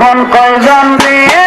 মন কয়জন দেয়া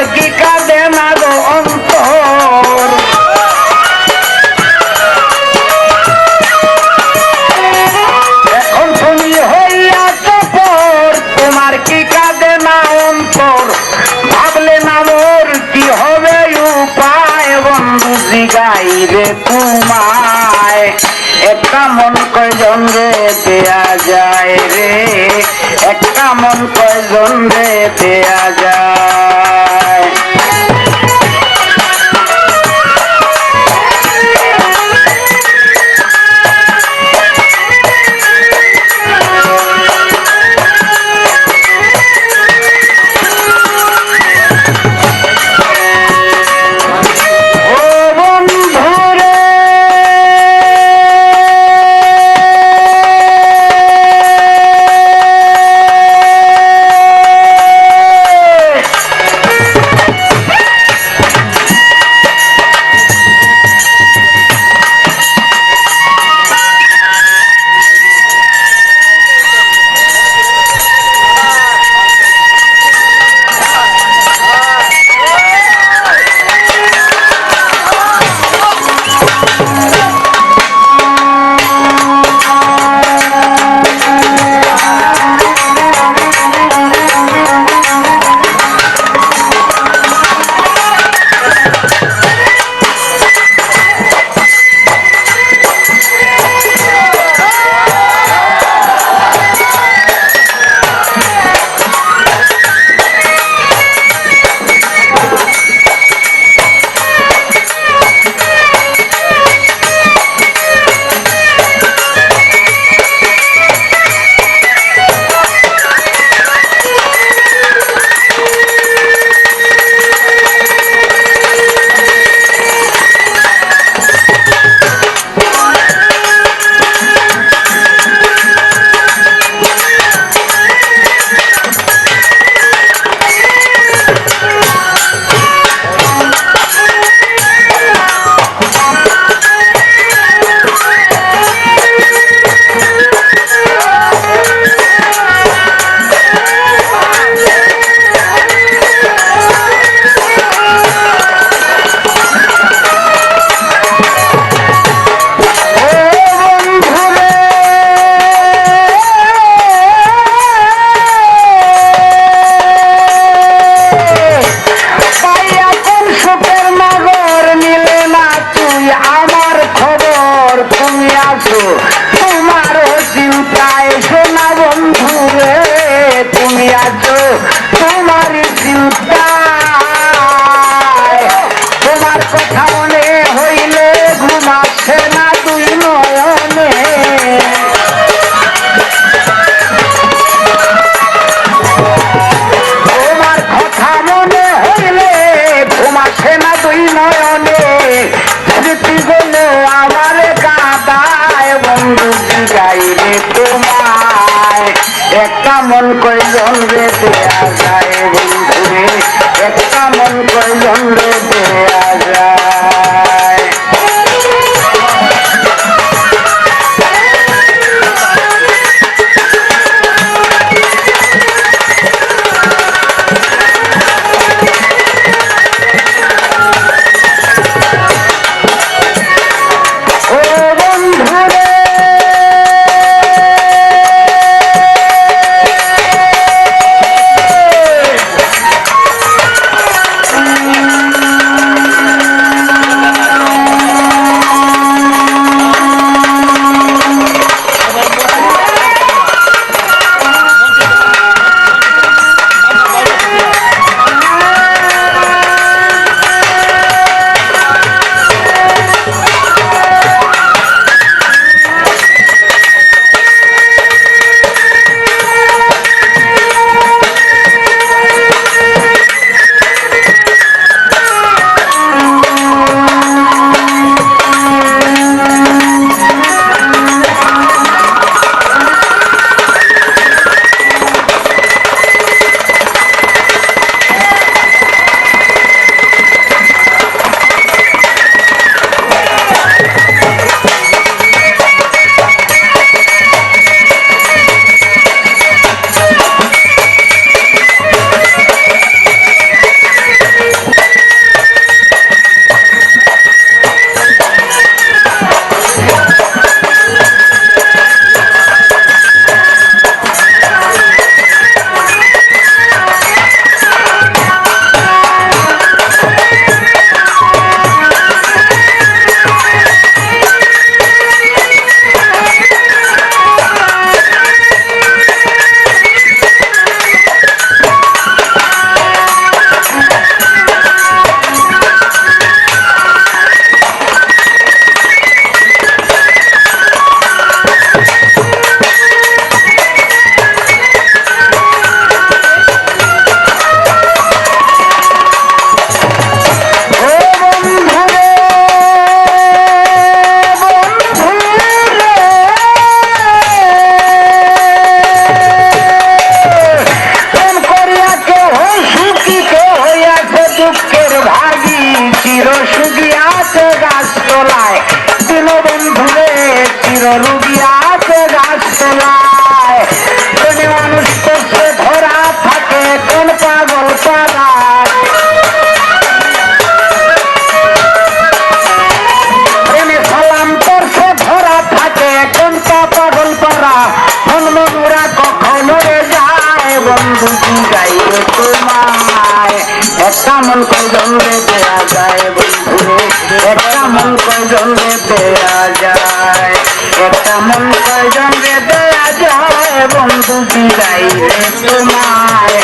তোমার কি কাঁদে না গো অন্তর। এখন তুমি হইয়াছ পর তোমার কি কাঁদে না অন্তর। ভাবলে না মোর কি হবে উপায়, বন্ধু জিগাইবে তোমায়। একটা মন কয়জন রে দেয়া যায় রে, একটা মন কয়জন রে দেয়া যায়। মন কজন রে দেয়া যায় বন্ধুরে একটা মন কজন রে দেয়া যায়? একটা মন কজন রে দেয়া যায় বন্ধু? বিদায় রে তোমায়।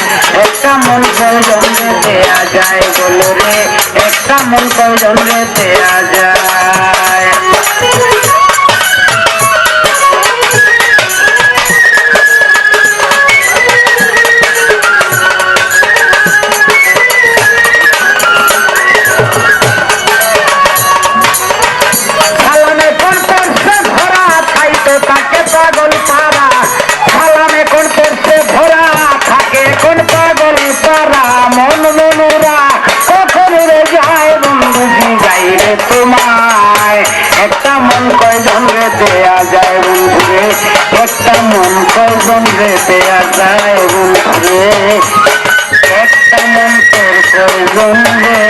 একটা মন কজন রে দেয়া যায় বলো রে। একটা মন কজন রে দেয়া যায়? মন করবন রে দেয়া যায় রে একটা মন তোর করবন রে।